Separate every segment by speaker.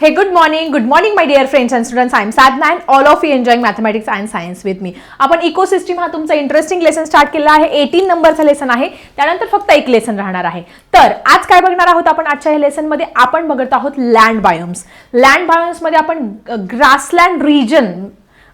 Speaker 1: Hey, good morning. Good morning, my dear friends and students. I am Sadhna and all of you enjoying mathematics and science with me. आपण ecosystem हा तुमचा interesting lesson start केला आहे eighteen नंबरचा lesson आहे त्यानंतर फक्त एक लेसन राहणार आहे तर आज काय बघणार आहोत आपण आजच्या ह्या लेसनमध्ये आपण बघत आहोत लँड बायोम्स लँड बायोम्समध्ये आपण ग्रासलँड रिजन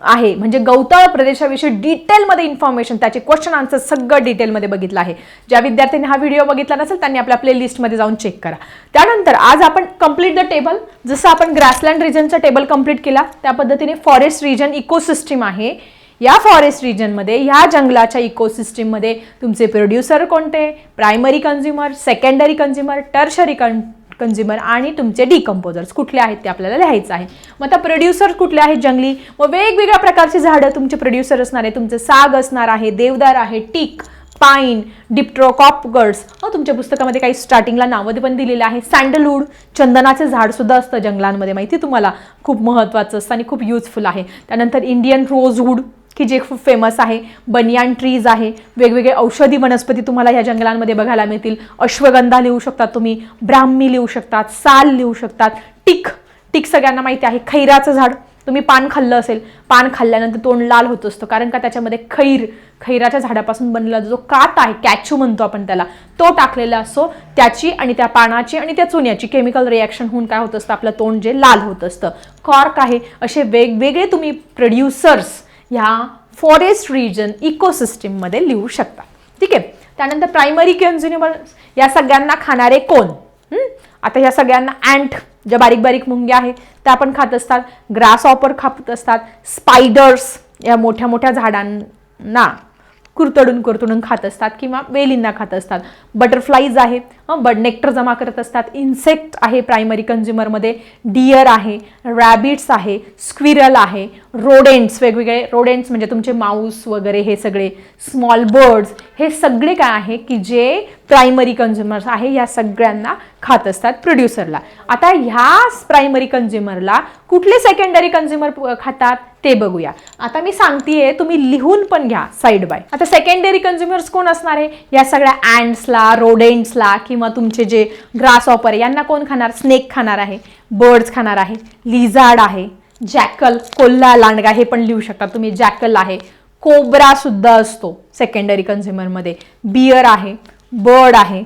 Speaker 1: आहे. म्हणजे गवताळ प्रदेशाविषयी डिटेलमध्ये इन्फॉर्मेशन त्याचे क्वेश्चन आन्सर सगळं डिटेलमध्ये बघितलं आहे. ज्या विद्यार्थ्यांनी हा व्हिडिओ बघितला नसेल त्यांनी आपल्या प्लेलिस्टमध्ये जाऊन चेक करा. त्यानंतर आज आपण कंप्लीट द टेबल जसं आपण ग्रासलँड रिजनचा टेबल कंप्लीट केला त्या पद्धतीने फॉरेस्ट रिजन इकोसिस्टीम आहे. या फॉरेस्ट रिजनमध्ये ह्या जंगलाच्या इकोसिस्टीममध्ये तुमचे प्रोड्युसर कोणते? Primary consumer secondary consumer tertiary कन कन्झ्युमर आणि तुमचे डिकम्पोजर्स कुठले आहेत ते आपल्याला लिहायचं आहे. मग आता प्रोड्युसर कुठले आहेत जंगली? मग वेगवेगळ्या प्रकारची झाडं तुमचे प्रोड्युसर असणार आहे तुमचं साग असणार आहे देवदार आहे टीक पाईन डिप्ट्रोकॉपगर्ड्स तुमच्या पुस्तकामध्ये काही स्टार्टिंगला नावं पण दिलेलं आहे. सँडलवूड चंदनाचे झाडसुद्धा असतं जंगलांमध्ये. माहिती आहे तुम्हाला? खूप महत्त्वाचं असतं आणि खूप युजफुल आहे. त्यानंतर इंडियन रोजवूड की जे खूप फेमस आहे बनियान ट्रीज आहे वेगवेगळे औषधी वनस्पती तुम्हाला ह्या जंगलांमध्ये बघायला मिळतील. अश्वगंधा लिहू शकता तुम्ही ब्राह्मी लिहू शकतात साल लिहू शकतात टिक टिक सगळ्यांना माहिती आहे खैराचं झाड. तुम्ही पान खाल्लं असेल पान खाल्ल्यानंतर तोंड लाल होत असतं कारण का त्याच्यामध्ये खैर खैराच्या झाडापासून बनलेला जो कात आहे कॅचू म्हणतो आपण त्याला तो टाकलेला असतो त्याची आणि त्या पानाची आणि त्या चुन्याची केमिकल रिॲक्शन होऊन काय होत असतं आपलं तोंड जे लाल होत असतं. कॉर्क आहे असे वेगवेगळे तुम्ही प्रोड्युसर्स ह्या फॉरेस्ट रिजन इकोसिस्टीममध्ये लिहू शकता. ठीक आहे? त्यानंतर प्रायमरी कन्झ्युमर या सगळ्यांना खाणारे कोण? आता ह्या सगळ्यांना अँट ज्या बारीक बारीक मुंग्या आहेत त्या पण खात असतात. ग्रास ऑपर खात असतात. स्पायडर्स या मोठ्या मोठ्या झाडांना कुरतडून कुरतडून खात असतात किंवा वेलींना खात असतात. बटरफ्लाईज आहे बड नेक्टर जमा करत असतात. इन्सेक्ट आहे प्रायमरी कन्झ्युमरमध्ये डिअर आहे रॅबिट्स आहे स्क्विरल आहे रोडेंट्स वेगवेगळे रोडेंट्स म्हणजे तुमचे माऊस वगैरे हे सगळे स्मॉल बर्ड्स हे सगळे काय आहे की जे प्रायमरी कन्झ्युमर्स आहे या सगळ्यांना खात असतात प्रोड्युसरला आता ह्या प्रायमरी कन्झ्युमरला कुठले सेकंडरी कन्झ्युमर खातात? ते बघूया. आता मी सांगतेय तुम्ही लिहून पण घ्या साईड बाय आता सेकंडरी कन्झ्युमर्स कोण असणार आहे? या सगळ्या अँड्सला रोडेंट्सला किंवा तुमचे जे ग्रास ऑपर यांना कोण खाणार? स्नेक खाणार आहे बर्ड्स खाणार आहे लिझार्ड आहे जॅकल कोल्हा लांडगा हे पण लिहू शकता तुम्ही. जॅकल आहे कोब्रा सुद्धा असतो सेकंडरी कन्झ्युमरमध्ये बियर आहे बर्ड आहे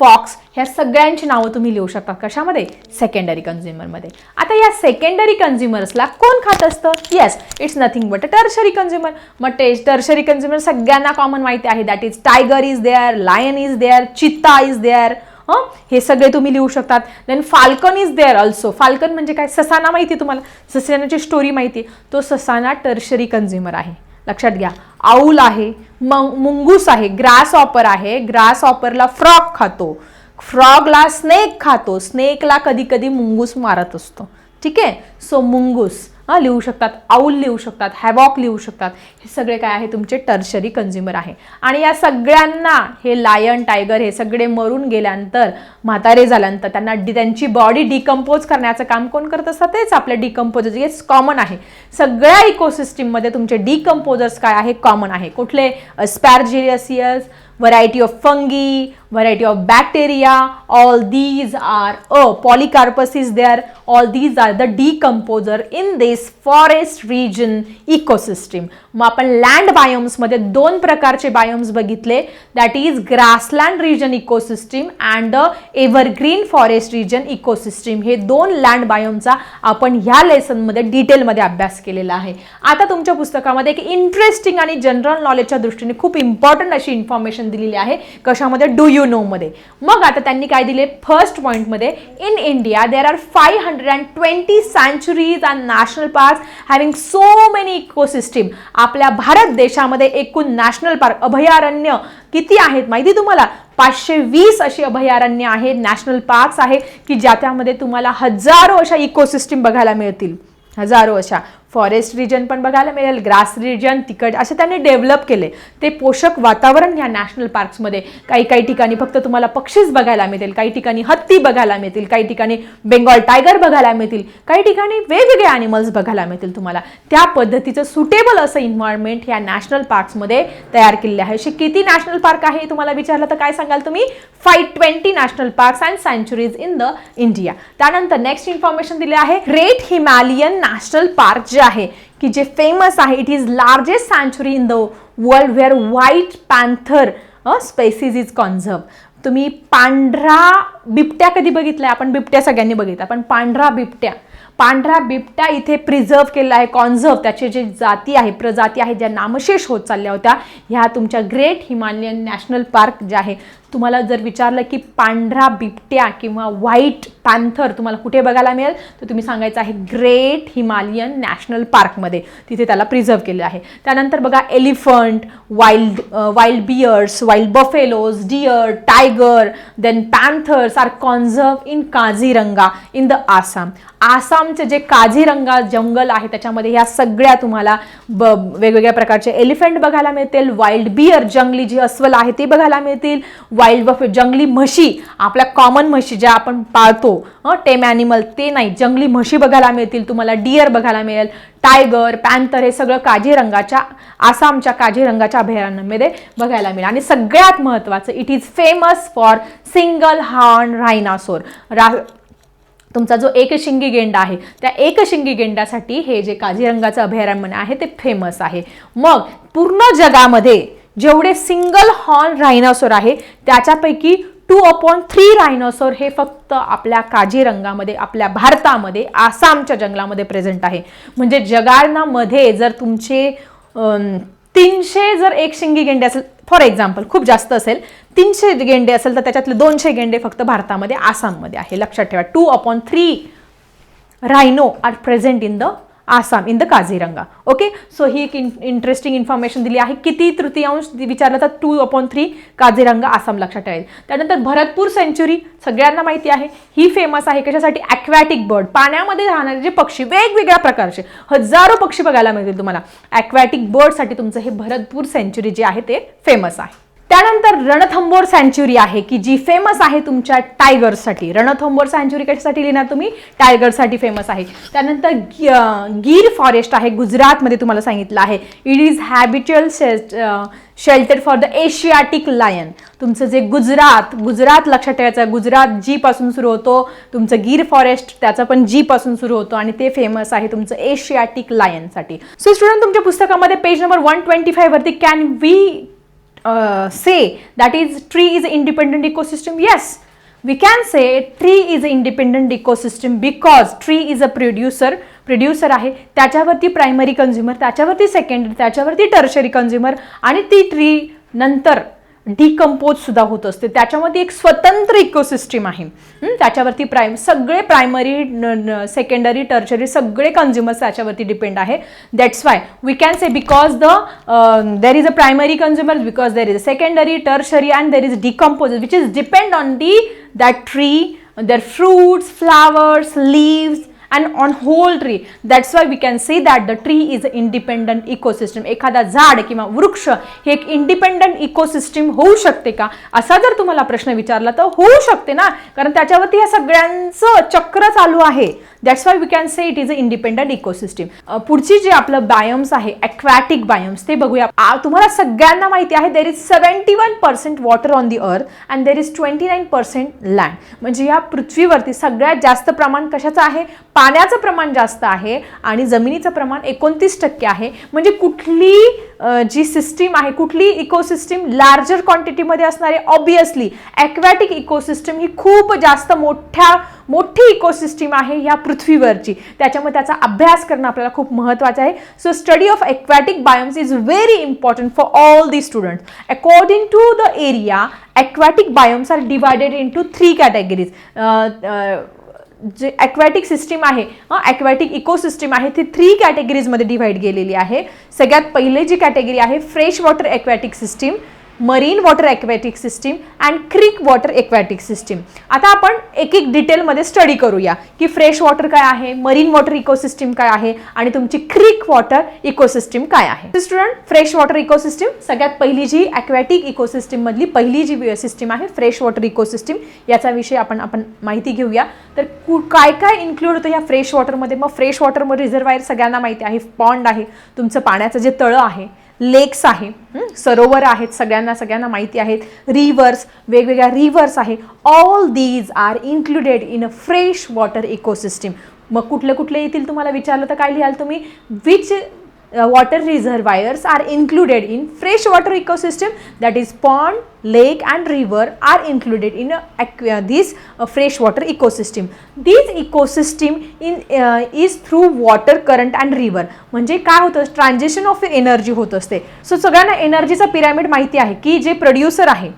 Speaker 1: फॉक्स ह्या सगळ्यांची नावं तुम्ही लिहू शकता कशामध्ये? सेकंडरी कन्झ्युमरमध्ये आता या सेकंडरी कन्झ्युमर्सला कोण खात असतं? Yes it's nothing but a tertiary consumer मग ते टर्शरी कन्झ्युमर सगळ्यांना कॉमन माहिती आहे. That is tiger is there lion is there cheetah is there हं? हे सगळे तुम्ही लिहू शकतात. Then falcon is there also falcon म्हणजे काय? ससाना माहिती आहे तुम्हाला? ससानाची स्टोरी माहिती आहे. तो ससाना टर्शरी कन्झ्युमर आहे. लक्षात घ्या. आऊल आहे मंग मुंगूस आहे ग्रास ऑपर आहे. ग्रास ऑपरला फ्रॉक खातो. फ्रॉगला स्नेक खातो. स्नेकला कधी कधी मुंगूस मारत असतो. ठीक आहे? सो मुंगूस हां लिहू शकतात. आऊल लिहू शकतात. हॅवॉक लिहू शकतात. हे सगळे काय आहे? तुमचे टर्शरी कन्झ्युमर आहे. आणि या सगळ्यांना हे लायन टायगर हे सगळे मरून गेल्यानंतर म्हातारे झाल्यानंतर त्यांना डि त्यांची बॉडी डिकम्पोज करण्याचं काम कोण करत असतात तेच आपल्या डिकम्पोजर हेच कॉमन आहे. सगळ्या इकोसिस्टीममध्ये तुमचे डिकम्पोजर्स काय आहे? कॉमन आहे. कुठले? स्पॅर्जिरियसियस variety of fungi, variety of bacteria, all these are, oh, polycarpus is there, all these are the decomposer in this forest region ecosystem. मग आपण लँड बायोम्समध्ये दोन प्रकारचे बायोम्स बघितले. That is grassland region ecosystem and the evergreen forest region ecosystem हे दोन land बायोमचा आपण ह्या लेसनमध्ये डिटेलमध्ये अभ्यास केलेला आहे. आता तुमच्या पुस्तकामध्ये एक इंटरेस्टिंग आणि जनरल नॉलेजच्या दृष्टीने खूप इम्पॉर्टंट अशी इन्फॉर्मेशन दिलेली आहे. कशामध्ये? डू यू नोमध्ये मग आता त्यांनी काय दिले? फर्स्ट पॉईंटमध्ये in India there are five hundred and twenty sanctuaries and national park having so many ecosystem आपल्या भारत देशामध्ये एकूण नॅशनल पार्क अभयारण्य किती आहेत माहिती तुम्हाला? पाचशे वीस अशी अभयारण्य आहेत नॅशनल पार्क्स आहे की ज्या त्यामध्ये तुम्हाला हजारो अशा इकोसिस्टीम बघायला मिळतील. हजारो अशा. फॉरेस्ट रिजन पण बघायला मिळेल ग्रास रिजन तिकट असे त्यांनी डेव्हलप केले. ते पोषक वातावरण ह्या नॅशनल पार्क्समध्ये काही काही ठिकाणी फक्त तुम्हाला पक्षीच बघायला मिळतील काही ठिकाणी हत्ती बघायला मिळतील काही ठिकाणी बेंगॉल टायगर बघायला मिळतील काही ठिकाणी वेगवेगळे ॲनिमल्स बघायला मिळतील तुम्हाला. त्या पद्धतीचं सुटेबल असं इन्व्हायरमेंट ह्या नॅशनल पार्क्समध्ये तयार केलेले आहे. असे किती नॅशनल पार्क आहे तुम्हाला विचारलं तर काय सांगाल तुम्ही? Five twenty national parks and sanctuaries in the India त्यानंतर नेक्स्ट इन्फॉर्मेशन दिले आहे ग्रेट हिमालयन नॅशनल पार्क जे आहे की जे फेमस आहे it is largest सँच्युरी in the world where white panther species is conserve तुम्ही पांढरा बिबट्या कधी बघितलाय? आपण बिबट्या सगळ्यांनी बघितला. पण पांढरा बिबट्या. पांढरा बिबट्या इथे प्रिझर्व केला आहे कॉन्झर्व त्याचे जे जाती आहे प्रजाती आहेत ज्या नामशेष होत चालल्या होत्या ह्या तुमच्या ग्रेट हिमालयन नॅशनल पार्क जे आहे तुम्हाला जर विचारलं की पांढरा बिबट्या किंवा व्हाईट पॅन्थर तुम्हाला कुठे बघायला मिळेल? तर तुम्ही सांगायचं आहे ग्रेट हिमालयन नॅशनल पार्कमध्ये तिथे त्याला प्रिझर्व केलं आहे. त्यानंतर बघा elephant wild wild bears wild buffaloes deer tiger then panthers are conserve in Kaziranga in the Assam आसामचे जे काझीरंगा जंगल आहे त्याच्यामध्ये ह्या सगळ्या तुम्हाला ब वेगवेगळ्या प्रकारचे एलिफंट बघायला मिळतील वाईल्ड बियर जंगली जी अस्वल आहे ते बघायला मिळतील. वाईल्ड बफे जंगली म्हशी आपल्या कॉमन म्हशी ज्या आपण पाळतो टेम ॲनिमल ते नाही जंगली म्हशी बघायला मिळतील तुम्हाला डियर बघायला मिळेल टायगर पॅन्थर हे सगळं काजीरंगाच्या आसामच्या काजीरंगाच्या अभयारण्यामध्ये बघायला मिळेल. आणि सगळ्यात महत्त्वाचं it is famous for single horn rhinoceros रा तुमचा जो एकशिंगी गेंडा आहे त्या एकशिंगी गेंड्यासाठी हे जे काजीरंगाचं अभयारण्य आहे ते फेमस आहे. मग पूर्ण जगामध्ये जेवढे सिंगल हॉर्न रायनासोर आहे त्याच्यापैकी टू अपॉन थ्री रायनोसोर हे फक्त आपल्या काजीरंगामध्ये आपल्या भारतामध्ये आसामच्या जंगलामध्ये प्रेझेंट आहे. म्हणजे जगामध्ये जर तुमचे तीनशे जर एक शिंगी गेंडे असेल फॉर एक्झाम्पल खूप जास्त असेल तीनशे गेंडे असेल तर त्याच्यातले दोनशे गेंडे फक्त भारतामध्ये आसाममध्ये आहे. लक्षात ठेवा two upon three rhino are present in the Assam in the Kaziranga. Okay so ही एक इंटरेस्टिंग इन्फॉर्मेशन दिली आहे. किती तृतीयांश विचारलं तर two upon three Kaziranga Assam लक्षात ठेवेल त्यानंतर भरतपूर सेंच्युरी सगळ्यांना माहिती आहे. ही फेमस आहे. कशासाठी? ॲक्वॅटिक बर्ड पाण्यामध्ये राहणारे जे पक्षी वेगवेगळ्या प्रकारचे. हजारो पक्षी बघायला मिळतील तुम्हाला. ॲक्वॅटिक बर्डसाठी तुमचं हे भरतपूर सेंच्युरी जे आहे ते फेमस आहे. त्यानंतर रणथंबोर सँच्युरी आहे की जी फेमस आहे तुमच्या टायगर्ससाठी. रणथंबोर सँच्युरी कशासाठी लिहिणार तुम्ही? टायगरसाठी फेमस आहे. त्यानंतर गी- गीर फॉरेस्ट आहे गुजरातमध्ये तुम्हाला सांगितलं आहे. It is habitual shelter for the Asiatic lion तुमचं जे गुजरात गुजरात लक्षात ठेवायचं गुजरात जीपासून सुरू होतो तुमचं गीर फॉरेस्ट त्याचं पण जीपासून सुरू होतो आणि ते फेमस आहे तुमचं एशियाटिक लायनसाठी सो स्टुडंट तुमच्या पुस्तकामध्ये page number one twenty फायव्हवरती can we uh, say that is tree is an independent ecosystem yes we can say tree is an independent ecosystem because tree is a producer producer आहे त्याच्यावरती primary consumer त्याच्यावरती secondary त्याच्यावरती tertiary consumer आणि ती tree नंतर decompose सुद्धा होत असते. त्याच्यामध्ये एक स्वतंत्र इकोसिस्टीम आहे. त्याच्यावरती प्राईम सगळे प्रायमरी सेकंडरी टर्चरी सगळे कन्झ्युमर्स त्याच्यावरती डिपेंड आहे. That's why we can say because the there is a primary consumer because there is a secondary tertiary and there is decompose which is depend on the that tree their fruits flowers leaves and on whole tree that's why we can see that the tree is a independent ecosystem एखादा झाड किंवा वृक्ष हे एक independent ecosystem होऊ शकते का? असा जर तुम्हाला प्रश्न विचारला तर होऊ शकते ना? कारण त्याच्यावरती या सगळ्यांचं चक्र चालू आहे. That's why we can say it is a independent ecosystem पुढची जे आपलं बायोम्स आहे ॲक्वॅटिक बायोम्स ते बघूया. तुम्हाला सगळ्यांना माहिती आहे there is seventy one percent water on the earth and there is twenty nine percent land म्हणजे या पृथ्वीवरती सगळ्यात जास्त प्रमाण कशाचं आहे? पाण्याचं प्रमाण जास्त आहे आणि जमिनीचं प्रमाण एकोणतीस टक्के आहे. म्हणजे कुठली जी सिस्टीम आहे कुठली इकोसिस्टीम लार्जर क्वांटिटीमध्ये असणारे ऑब्वियसली ॲक्वॅटिक इकोसिस्टीम ही खूप जास्त मोठ्या मोठी इकोसिस्टीम आहे ह्या पृथ्वीवरची. त्याच्यामुळे त्याचा अभ्यास करणं आपल्याला खूप महत्त्वाचं आहे. So study of aquatic biomes is very important for all the students according to the area aquatic biomes are divided into three categories जे ॲक्वॅटिक सिस्टीम आहे ॲक्वॅटिक इकोसिस्टीम आहे ती थ्री कॅटेगरीजमध्ये डिव्हाइड केलेली आहे. सगळ्यात पहिले जी कॅटेगरी आहे fresh water aquatic system marine water aquatic system and creek water aquatic system आता आपण एक एक डिटेलमध्ये स्टडी करूया की फ्रेश वॉटर काय आहे मरीन वॉटर इकोसिस्टीम काय आहे आणि तुमची क्रिक वॉटर इकोसिस्टीम काय आहे. स्टुडंट फ्रेश वॉटर इकोसिस्टीम सगळ्यात पहिली जी ॲक्वॅटिक इकोसिस्टीममधली पहिली जी सिस्टीम आहे फ्रेश वॉटर इकोसिस्टीम याचा विषय आपण आपण माहिती घेऊया. तर कु काय काय इन्क्लूड होतं या फ्रेश वॉटरमध्ये मग फ्रेश वॉटरमध्ये रिझर्वायर सगळ्यांना माहिती आहे पॉन्ड आहे तुमचं पाण्याचं जे तळं आहे लेक्स आहे. सरोवर आहेत सगळ्यांना सगळ्यांना माहिती आहेत. रिव्हर्स वेगवेगळ्या रिव्हर्स आहे. All these are included in a fresh water ecosystem मग कुठले कुठले येतील तुम्हाला विचारलं तर काय लिहाल तुम्ही? Which water reservoirs are included in fresh water ecosystem that is pond lake and river are included in this fresh water ecosystem ecosystem. Ecosystem in is through water current and river. म्हणजे काय होतं? Transition of energy होत असते. So सगळ्यांना एनर्जीचा pyramid माहिती आहे की जे प्रोड्युसर आहे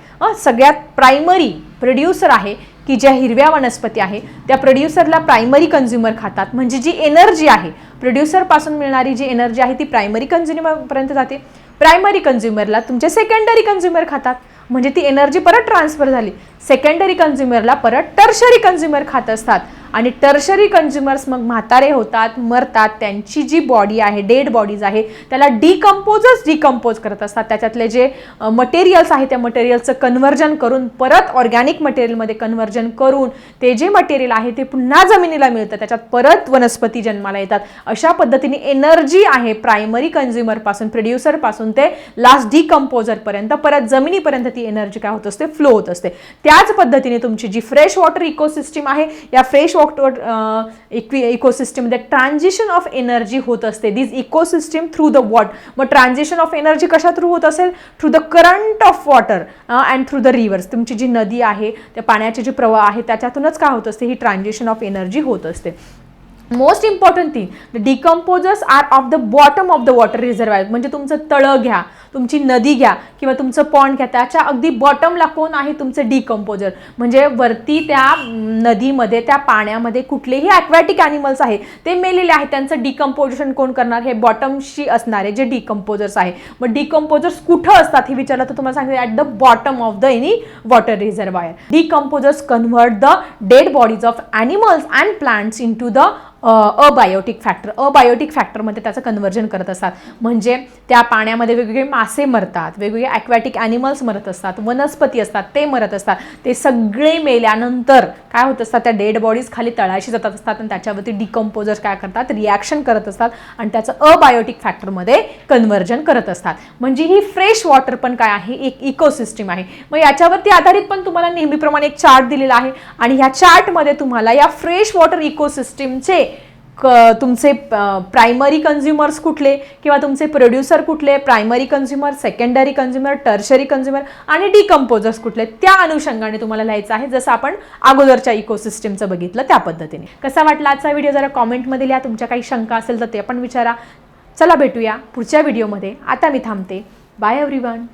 Speaker 1: सगळ्यात प्रायमरी प्रोड्युसर आहे की ज्या हिरव्या वनस्पती आहे त्या प्रोड्युसरला प्रायमरी कन्झ्युमर खातात. म्हणजे जी एनर्जी आहे प्रोड्युसरपासून मिळणारी जी एनर्जी आहे ती प्रायमरी कन्झ्युमरपर्यंत जाते. प्रायमरी कन्झ्युमरला तुमचे सेकंडरी कन्झ्युमर खातात. म्हणजे ती एनर्जी परत ट्रान्सफर झाली. सेकंडरी कन्झ्युमरला परत टर्शरी कन्झ्युमर खात असतात. आणि टर्शरी कन्झ्युमर्स मग म्हातारे होतात मरतात. त्यांची जी बॉडी आहे डेड बॉडीज आहे त्याला डिकम्पोजच डिकम्पोज करत असतात. त्याच्यातले जे मटेरियल्स आहे त्या मटेरियलचं कन्व्हर्जन करून परत ऑर्गॅनिक मटेरियलमध्ये कन्व्हर्जन करून ते जे मटेरियल आहे ते पुन्हा जमिनीला मिळतं. त्याच्यात परत वनस्पती जन्माला येतात. अशा पद्धतीने एनर्जी आहे प्रायमरी कन्झ्युमरपासून प्रोड्युसरपासून ते लास्ट डिकम्पोजरपर्यंत परत जमिनीपर्यंत ती एनर्जी काय होत असते? फ्लो होत असते. त्या त्याच पद्धतीने तुमची जी फ्रेश वॉटर इकोसिस्टीम आहे या फ्रेश वॉटर इकोसिस्टीममध्ये ट्रान्झिशन ऑफ एनर्जी होत असते. This ecosystem through the what मग ट्रान्झिशन ऑफ एनर्जी कशा थ्रू होत असेल? Through the current of water and through the rivers तुमची जी नदी आहे त्या पाण्याचे जे प्रवाह आहे त्याच्यातूनच काय होत असते? ही ट्रान्झिशन ऑफ एनर्जी होत असते. Most important thing the decomposers are of the bottom of the water reservoir म्हणजे तुमचं तळं घ्या. तुमची नदी घ्या किंवा तुमचं पॉन्ड घ्या त्याच्या अगदी बॉटमला कोण आहे तुमचं डिकम्पोजर म्हणजे वरती त्या नदीमध्ये त्या पाण्यामध्ये कुठलेही ॲक्वॅटिक ॲनिमल्स आहे ते मेलेले आहेत. त्यांचं डिकम्पोजिशन कोण करणार? हे बॉटमशी असणारे जे डिकम्पोजर्स आहे. मग डिकम्पोजर्स कुठं असतात हे विचारलं तर तुम्हाला सांगितलं at the bottom of the any water reservoir decomposers convert the dead bodies of animals and plants into the abiotic factor abiotic फॅक्टरमध्ये त्याचं कन्व्हर्जन करत असतात. म्हणजे त्या पाण्यामध्ये वेगवेगळे मासे मरतात वेगवेगळे ॲक्वॅटिक ॲनिमल्स मरत असतात वनस्पती असतात ते मरत असतात. ते सगळे मेल्यानंतर काय होत असतात त्या डेड बॉडीज खाली तळाशी जातात असतात आणि त्याच्यावरती डिकम्पोजर काय करतात रिॲक्शन करत असतात आणि त्याचं अबायोटिक फॅक्टरमध्ये कन्व्हर्जन करत असतात. म्हणजे ही फ्रेश वॉटर पण काय आहे? एक इकोसिस्टीम आहे. मग याच्यावरती आधारित पण तुम्हाला नेहमीप्रमाणे एक चार्ट दिलेला आहे आणि ह्या चार्टमध्ये तुम्हाला या फ्रेश वॉटर इकोसिस्टीमचे क तुमचे प्रायमरी कन्झ्युमर्स कुठले किंवा तुमचे प्रोड्युसर कुठले primary consumer secondary consumer tertiary consumer आणि डिकम्पोजर्स कुठले त्या अनुषंगाने तुम्हाला लिहायचं आहे. जसं आपण अगोदरच्या इकोसिस्टमचं बघितलं त्या पद्धतीने. कसा वाटला आजचा व्हिडिओ जरा कॉमेंटमध्ये लिहा. तुमच्या काही शंका असेल तर ते पण विचारा. चला भेटूया पुढच्या व्हिडिओमध्ये आता मी थांबते. Bye everyone